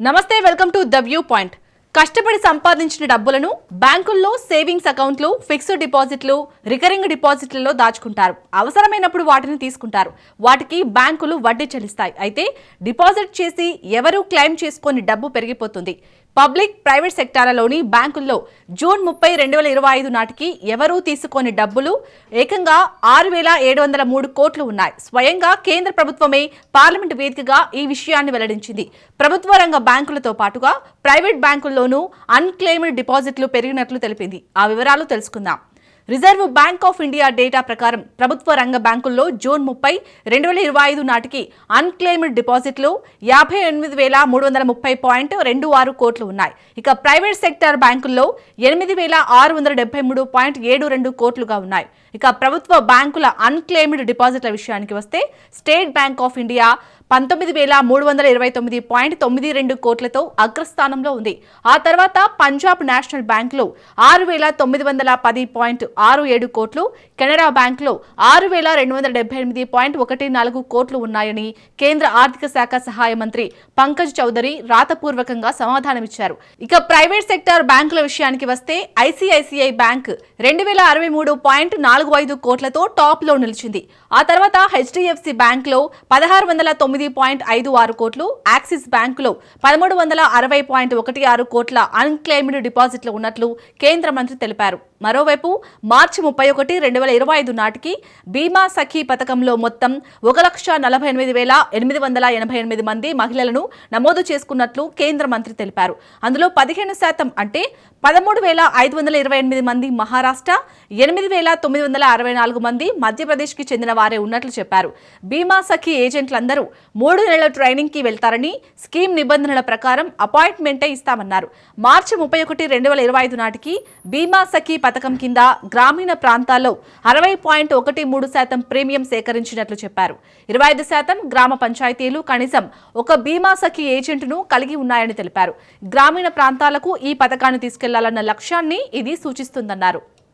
నమస్తే welcome to the view point. కష్టపడి సంపాదించిన డబ్బులను బ్యాంకుల్లో సేవింగ్స్ అకౌంట్లు ఫిక్స్డ్ డిపాజిట్లు రికరింగ్ డిపాజిట్లలో దాచుకుంటారు. అవసరమైనప్పుడు వాటిని తీసుకుంటారు. వాటికి బ్యాంకులు వడ్డీ చెల్లిస్తాయి. అయితే డిపాజిట్ చేసి ఎవరూ క్లెయిమ్ చేసుకొని డబ్బు పెరిగిపోతుంది? పబ్లిక్ ప్రైవేట్ సెక్టార్లలోని బ్యాంకుల్లో జూన్ ముప్పై రెండు వేల ఇరవై ఐదు నాటికి ఎవరూ తీసుకొని డబ్బులు ఏకంగా ఆరు వేల ఏడు వందల మూడు కోట్లు ఉన్నాయి. స్వయంగా కేంద్ర ప్రభుత్వమే పార్లమెంటు వేదికగా ఈ విషయాన్ని వెల్లడించింది. ప్రభుత్వ రంగ బ్యాంకులతో పాటుగా ప్రైవేట్ బ్యాంకుల్లోనూ అన్క్లెయిమ్డ్ డిపాజిట్లు పెరిగినట్లు తెలిపింది. ఆ వివరాలు తెలుసుకుందాం. Reserve bank of India data ప్రకారం ప్రభుత్వ రంగ బ్యాంకుల్లో జూన్ ముప్పై రెండు వేల ఇరవై ఐదు నాటికి అన్క్లెయిమ్డ్ డిపాజిట్లు యాభై ఎనిమిది వేల మూడు వందల ముప్పై పాయింట్ రెండు ఆరు కోట్లు ఉన్నాయి. ఇక ప్రైవేట్ సెక్టర్ బ్యాంకుల్లో ఎనిమిది వేల ఆరు వందల డెబ్బై మూడు పాయింట్ ఏడు రెండు కోట్లుగా ఉన్నాయి. ఇక ప్రభుత్వ బ్యాంకుల అన్క్లెయిమ్డ్ డిపాజిట్ల విషయానికి వస్తే స్టేట్ బ్యాంక్ ఆఫ్ ఇండియా పంతొమ్మిది వేల మూడు వందల ఇరవై తొమ్మిది పాయింట్ తొమ్మిది రెండు కోట్లతో అగ్రస్థానంలో ఉంది. ఆ తర్వాత పంజాబ్ నేషనల్ బ్యాంకులో ఆరు వేల తొమ్మిది వందల పది పాయింట్ ఆరు ఏడు కోట్లు కెనరా బ్యాంకులో ఆరు వేల రెండు వందల డెబ్బై ఎనిమిది పాయింట్ ఒకటి నాలుగు కోట్లు ఉన్నాయని కేంద్ర ఆర్థిక శాఖ సహాయ మంత్రి పంకజ్ చౌదరి రాతపూర్వకంగా సమాధానమిచ్చారు. ఇక ప్రైవేట్ సెక్టార్ బ్యాంకుల విషయానికి వస్తే ఐసిఐసిఐ బ్యాంక్ రెండు వేల అరవై మూడు పాయింట్ నాలుగు ఐదు కోట్లతో టాప్లో నిలిచింది. ఆ తర్వాత హెచ్డిఎఫ్సి బ్యాంక్లో పదహారు వందల తొమ్మిది పాయింట్ ఐదు ఆరు కోట్లు యాక్సిస్ బ్యాంకులో పదమూడు వందల అరవై పాయింట్ ఒకటి ఆరు కోట్ల అన్క్లెయిమ్డ్ డిపాజిట్లు ఉన్నట్లు కేంద్ర మంత్రి తెలిపారు. మరోవైపు మార్చి ముప్పై ఒకటి రెండు వేల ఇరవై ఐదు నాటికి బీమా సఖీ పథకంలో మొత్తం ఒక లక్ష నలభై ఎనిమిది వేల ఎనిమిది వందల ఎనభై ఎనిమిది మంది మహిళలను నమోదు చేసుకున్నట్లు కేంద్ర మంత్రి తెలిపారు. అందులో పదిహేను శాతం అంటే పదమూడు వేల ఐదు వందల ఇరవై ఎనిమిది మంది మహారాష్ట్ర ఎనిమిది వేల తొమ్మిది వందల అరవై నాలుగు మంది మధ్యప్రదేశ్కి చెందిన వారే ఉన్నట్లు చెప్పారు. బీమా సఖీ ఏజెంట్లందరూ మూడు నెలల ట్రైనింగ్కి వెళ్తారని స్కీమ్ నిబంధనల ప్రకారం అపాయింట్మెంటే ఇస్తామన్నారు. మార్చి ముప్పై ఒకటి రెండు వేల ఇరవై ఐదు నాటికి బీమా సఖీ పథకం కింద గ్రామీణ ప్రాంతాల్లో అరవై పాయింట్ ఒకటి మూడు శాతం ప్రీమియం సేకరించినట్లు చెప్పారు. ఇరవై ఐదు శాతం గ్రామ పంచాయతీలు కనీసం ఒక బీమా సఖీ ఏజెంట్ను కలిగి ఉన్నాయని తెలిపారు. గ్రామీణ ప్రాంతాలకు ఈ పథకాన్ని తీసుకెళ్ళాలన్న లక్ష్యాన్ని ఇది సూచిస్తుందన్నారు.